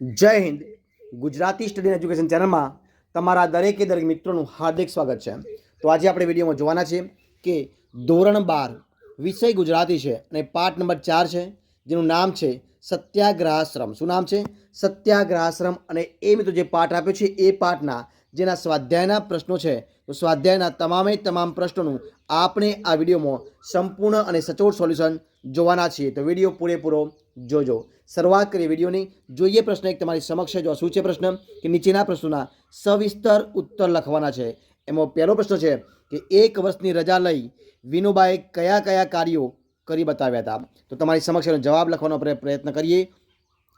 જય Hind. Gujarati study education ચેનલમાં તમારા દરેકે દરેક મિત્રોનું હાર્દિક સ્વાગત છે. તો આજે આપણે વિડીયોમાં જોવાના છીએ કે ધોરણ બાર વિષય ગુજરાતી છે અને પાઠ નંબર ચાર છે, જેનું નામ છે સત્યાગ્રહાશ્રમ. શું નામ છે? સત્યાગ્રહાશ્રમ. અને એ મિત્રો જે પાઠ આપ્યો છે એ પાઠના જેના સ્વાધ્યાયના પ્રશ્નો છે, તો સ્વાધ્યાયના તમામે તમામ પ્રશ્નોનું આપણે આ વિડીયોમાં સંપૂર્ણ અને સચોટ સોલ્યુશન જોવાના છીએ. તો વીડિયો પૂરેપૂરો જોજો. શરૂઆત કરીએ વિડીયોની. જોઈએ પ્રશ્ન એક તમારી સમક્ષ જો શું છે પ્રશ્ન? કે નીચેના પ્રશ્નોના સવિસ્તર ઉત્તર લખવાના છે. એમાં પહેલો પ્રશ્ન છે કે એક વર્ષની રજા લઈ વિનોબાએ કયા કયા કાર્યો કરી બતાવ્યા હતા? તો તમારી સમક્ષ એનો જવાબ લખવાનો પ્રયત્ન કરીએ.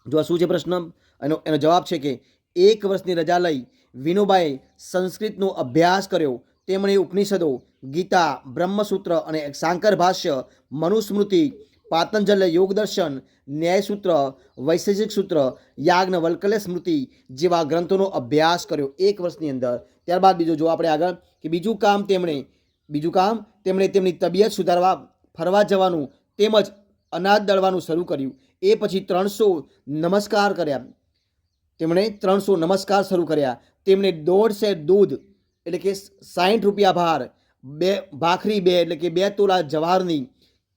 જો શું છે પ્રશ્ન? એનો એનો જવાબ છે કે એક વર્ષની રજા લઈ વિનોબાએ સંસ્કૃતનો અભ્યાસ કર્યો. તેમણે ઉપનિષદો, ગીતા, બ્રહ્મસૂત્ર અને શાંકર ભાષ્ય, મનુસ્મૃતિ પાતંજલ્ય યોગદર્શન, ન્યાયસૂત્ર, વૈશેષિક સૂત્ર યાજ્ઞવલ્કલ્ય સ્મૃતિ જેવા ગ્રંથોનો અભ્યાસ કર્યો એક વર્ષની અંદર. ત્યારબાદ બીજું જો આપણે આગળ કે બીજું કામ તેમણે, બીજું કામ તેમણે તેમની તબિયત સુધારવા, ફરવા જવાનું તેમજ અનાજ દળવાનું શરૂ કર્યું. એ પછી ત્રણસો નમસ્કાર કર્યા. તેમણે ત્રણસો નમસ્કાર શરૂ કર્યા. તેમણે દોઢ સેર દૂધ એટલે કે સાઠ રૂપિયા ભાર, બે ભાખરી બે એટલે કે બે તોલા જવારની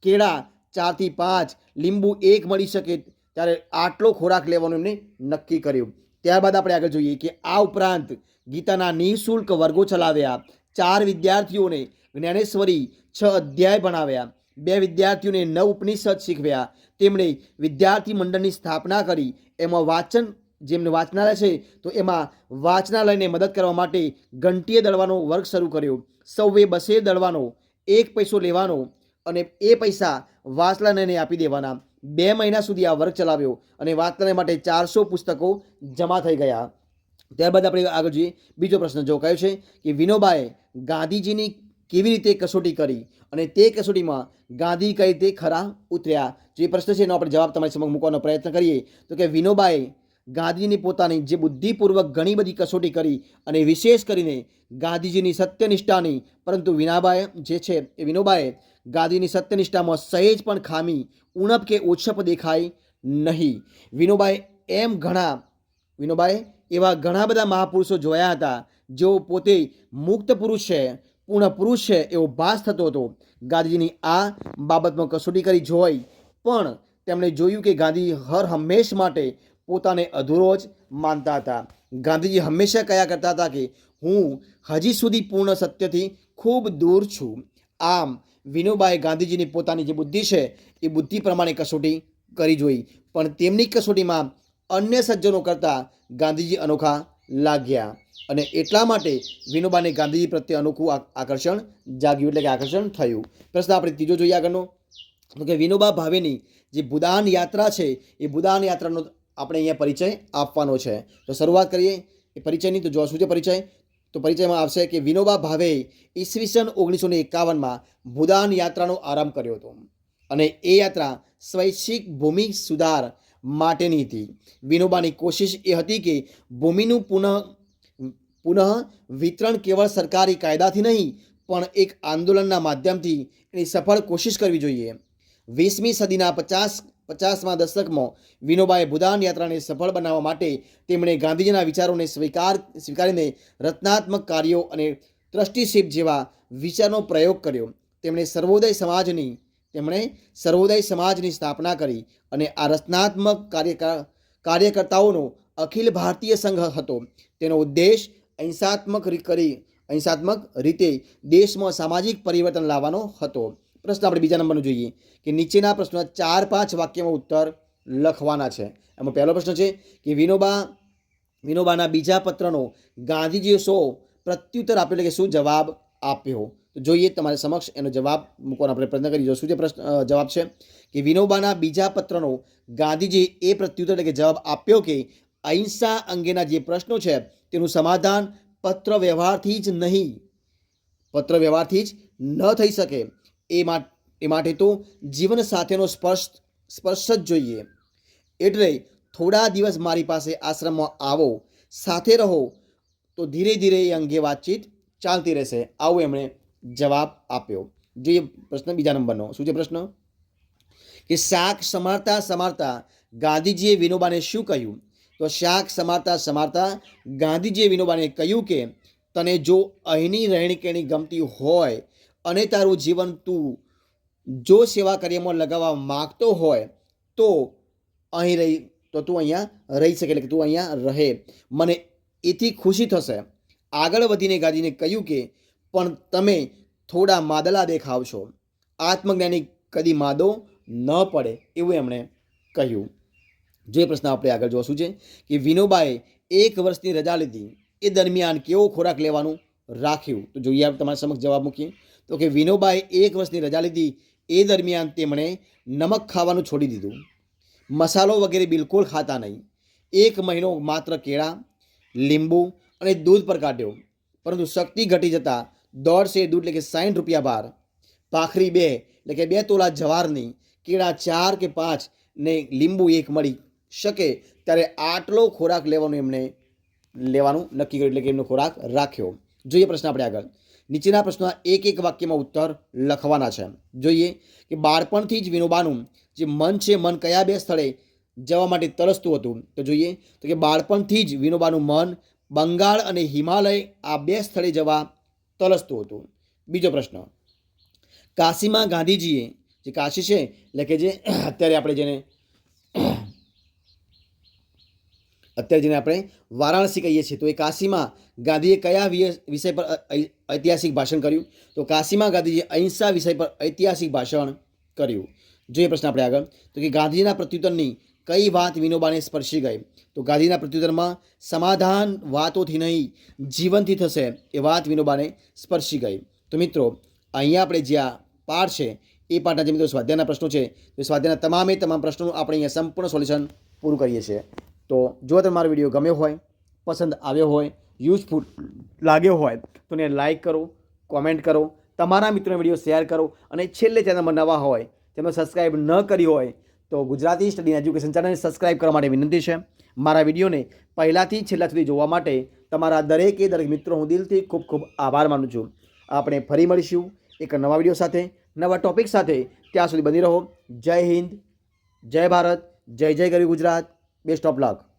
કેળા ચારથી પાંચ લીંબુ એક મળી શકે ત્યારે આટલો ખોરાક લેવાનું એમને નક્કી કર્યું. ત્યારબાદ આપણે આગળ જોઈએ કે આ ઉપરાંત ગીતાના નિઃશુલ્ક વર્ગો ચલાવ્યા, ચાર વિદ્યાર્થીઓને જ્ઞાનેશ્વરી છ અધ્યાય ભણાવ્યા, બે વિદ્યાર્થીઓને નવ ઉપનિષદ શીખવ્યા. તેમણે વિદ્યાર્થી મંડળની સ્થાપના કરી, એમાં વાંચન જેમને વાંચનાલય છે, તો એમાં વાંચનાલયને મદદ કરવા માટે ઘંટીએ દળવાનો વર્ગ શરૂ કર્યો. સૌએ બસે દળવાનો, એક પૈસો લેવાનો અને એ પૈસા વાંચનાલયને આપી દેવાના. બે મહિના સુધી આ વર્ગ ચલાવ્યો અને વાસલાને માટે ચારસો પુસ્તકો જમા થઈ ગયા. ત્યારબાદ આપણે આગળ જોઈએ. બીજો પ્રશ્ન જો કયો છે કે વિનોબાએ ગાંધીજીની કેવી રીતે કસોટી કરી અને તે કસોટીમાં ગાંધી કઈ રીતે ખરા ઉતર્યા? જે પ્રશ્ન છે એનો આપણે જવાબ તમારી સમક્ષ મૂકવાનો પ્રયત્ન કરીએ. તો કે વિનોબાએ ગાંધીજીની પોતાની જે બુદ્ધિપૂર્વક ઘણી બધી કસોટી કરી અને વિશેષ કરીને ગાંધીજીની સત્યનિષ્ઠાની, પરંતુ વિનાબાએ જે છે એ વિનોબાએ ગાંધીની સત્યનિષ્ઠામાં સહેજ પણ ખામી, ઉણપ કે ઓછપ દેખાય નહીં. વિનોબાએ એમ ઘણા, વિનોબાએ એવા ઘણા બધા મહાપુરુષો જોયા હતા, જેઓ પોતે મુક્ત પુરુષ છે, પૂર્ણ પુરુષ છે એવો ભાસ થતો હતો. ગાંધીજીની આ બાબતમાં કસોટી કરી જોઈ પણ તેમણે જોયું કે ગાંધી હર હંમેશ માટે પોતાને અધૂરો જ માનતા હતા. ગાંધીજી હંમેશા કયા કરતા હતા કે, હું હજી સુધી પૂર્ણ સત્યથી ખૂબ દૂર છું. આમ, વિનોબાએ ગાંધીજીની પોતાની જે બુદ્ધિ છે, એ બુદ્ધિ પ્રમાણે કસોટી કરી જોઈ. પણ તેમની કસોટીમાં અન્ય સજ્જનો કરતાં ગાંધીજી અનોખા લાગ્યા અને એટલા માટે વિનોબાને ગાંધીજી પ્રત્યે અનોખું આકર્ષણ જાગ્યું એટલે કે આકર્ષણ થયું. પ્રશ્ન આપણે ત્રીજો જોઈએ આગળનો. તો કે વિનોબા ભાવેની જે ભૂદાન યાત્રા છે, એ ભૂદાન યાત્રાનો આપણે અહીંયા પરિચય આપવાનો છે. તો શરૂઆત કરીએ એ પરિચયની, તો જો શું છે પરિચય? તો પરિચયમાં આવશે કે વિનોબા ભાવે ઈસવીસન ઓગણીસો ને એકાવનમાં ભૂદાન યાત્રાનો આરંભ કર્યો હતો. અને એ યાત્રા સ્વૈચ્છિક ભૂમિ સુધાર માટેની હતી. વિનોબાની કોશિશ એ હતી કે ભૂમિનું પુનઃ પુનઃ વિતરણ કેવળ સરકારી કાયદાથી નહીં, પણ એક આંદોલનના માધ્યમથી એની સફળ કોશિશ કરવી જોઈએ. વીસમી સદીના પચાસ પચાસમાં દશકમાં વિનોબાએ ભૂદાન યાત્રાને સફળ બનાવવા માટે તેમણે ગાંધીજીના વિચારોને સ્વીકાર, સ્વીકારીને રચનાત્મક કાર્યો અને ટ્રસ્ટીશીપ જેવા વિચારનો પ્રયોગ કર્યો. તેમણે સર્વોદય સમાજની, તેમણે સર્વોદય સમાજની સ્થાપના કરી અને આ રચનાત્મક કાર્ય કાર્યકર્તાઓનો અખિલ ભારતીય સંઘ હતો. તેનો ઉદ્દેશ અહિંસાત્મક કરી, અહિંસાત્મક રીતે દેશમાં સામાજિક પરિવર્તન લાવવાનો હતો. પ્રશ્ન આપણે બીજા નંબરનો જોઈએ કે નીચેના પ્રશ્નો ચાર પાંચ વાક્યમાં ઉત્તર લખવાના છે. એમાં પહેલો પ્રશ્ન છે કે વિનોબા, વિનોબાના બીજા પત્રનો ગાંધીજીએ શો પ્રત્યુત્તર આપ્યો એટલે કે શું જવાબ આપ્યો? તો જોઈએ તમારે સમક્ષ એનો જવાબ મૂકવાનો આપણે પ્રયત્ન કરી જો શું છે પ્રશ્ન જવાબ છે કે વિનોબાના બીજા પત્રનો ગાંધીજીએ એ પ્રત્યુત્તર એટલે કે જવાબ આપ્યો કે અહિંસા અંગેના જે પ્રશ્નો છે તેનું સમાધાન પત્ર વ્યવહારથી જ નહીં. પત્ર વ્યવહારથી જ ન થઈ શકે. એ માટે તો જીવન સાથેનો સ્પર્શ સ્પર્શ જ જોઈએ. એટલે થોડા દિવસ મારી પાસે આશ્રમમાં આવો, સાથે રહો, તો ધીરે ધીરે એ અંગે વાતચીત ચાલતી રહેશે. આવો એમણે જવાબ આપ્યો. જોઈએ પ્રશ્ન બીજા નંબરનો. શું છે પ્રશ્ન? કે શાક સમારતા સમારતા ગાંધીજીએ વિનોબાને શું કહ્યું? તો શાક સમારતા સમારતા ગાંધીજીએ વિનોબાને કહ્યું કે, તને જો અહીંની રહેણી કહેણી ગમતી હોય અને તારું જીવન તું જો સેવા કાર્યમાં લગાવવા માગતો હોય તો અહીં રહી, તો તું અહીંયા રહી શકે, એટલે કે તું અહીંયા રહે. મને એથી ખુશી થશે. આગળ વધીને ગાજીને કહ્યું કે, પણ તમે થોડા માદલા દેખાવશો આત્મજ્ઞાની કદી માદો ન પડે. એવું એમણે કહ્યું. જે પ્રશ્ન આપણે આગળ જોશું છે કે વિનોબાએ એક વર્ષની રજા લીધી. એ દરમિયાન કેવો ખોરાક લેવાનું રાખ્યું? તો જોઈએ આપણે તમારા સમક્ષ જવાબ મૂકીએ. તો કે વિનોબાએ એક વર્ષની રજા લીધી. એ દરમિયાન તેમણે નમક ખાવાનું છોડી દીધું. મસાલો વગેરે બિલકુલ ખાતા નહીં. એક મહિનો માત્ર કેળા, લીંબુ અને દૂધ પર કાઢ્યો. પરંતુ શક્તિ ઘટી જતાં દોઢ શેર દૂધ એટલે કે સાઠ રૂપિયા બાર પાખરી બે એટલે કે બે તોલા જવારની કેળા ચાર કે પાંચ ને લીંબુ એક મળી શકે ત્યારે આટલો ખોરાક લેવાનું એમણે લેવાનું નક્કી કર્યું. એટલે કે એમનો ખોરાક રાખ્યો. જોઈએ પ્રશ્ન આપણે આગળ. નીચેના પ્રશ્નના એક એક વાક્યમાં ઉત્તર લખવાના છે. જોઈએ કે બાળપણથી જ વિનોબાનું જે મન છે, મન કયા બે સ્થળે જવા માટે તરસતું હતું? તો જોઈએ તો કે બાળપણથી જ વિનોબાનું મન બંગાળ અને હિમાલય આ બે સ્થળે જવા તરસતું હતું. બીજો પ્રશ્ન, કાશીમાં ગાંધીજીએ જે કાશી છે, એટલે કે જે અત્યારે આપણે જેને અત્યારે જેને આપણે વારાણસી કહીએ છીએ, તો એ કાશીમાં ગાંધીએ કયા વિષય પર ઐતિહાસિક ભાષણ કર્યું? તો કાશીમાં ગાંધીજીએ અહિંસા વિષય પર ઐતિહાસિક ભાષણ કર્યું. જોઈએ પ્રશ્ન આપણે આગળ. તો કે ગાંધીજીના પ્રત્યુત્તરની કઈ વાત વિનોબાને સ્પર્શી ગઈ? તો ગાંધીના પ્રત્યુત્તરમાં સમાધાન વાતોથી નહીં, જીવનથી થશે એ વાત વિનોબાને સ્પર્શી ગઈ. તો મિત્રો, અહીંયા આપણે જે આ પાઠ છે, એ પાઠના જે મિત્રો સ્વાધ્યાયના પ્રશ્નો છે તો સ્વાધ્યાયના તમામે તમામ પ્રશ્નોનું આપણે અહીંયા સંપૂર્ણ સોલ્યુશન પૂરું કરીએ છીએ. તો જો તમને મારો વીડિયો ગમ્યો હોય, પસંદ આવ્યો હોય યુઝફુલ લાગ્યો હોય, તો એને લાઇક કરો કોમેન્ટ કરો, તમારા મિત્રોને વીડિયો શેર કરો અને છેલ્લે ચેનલમાં નવા હોય તેમને સબસ્ક્રાઈબ ન કરી હોય, તો ગુજરાતી સ્ટડી એજ્યુકેશન ચેનલને સબસ્ક્રાઈબ કરવા માટે વિનંતી છે. મારા વિડીયોને પહેલાંથી છેલ્લા સુધી જોવા માટે તમારા દરેકે દરેક મિત્રો હું દિલથી ખૂબ ખૂબ આભાર માનું છું. આપણે ફરી મળીશું એક નવા વીડિયો સાથે, નવા ટોપિક સાથે. ત્યાં સુધી બની રહો. જય હિન્દ, જય ભારત, જય જય ગરી ગુજરાત. Best of luck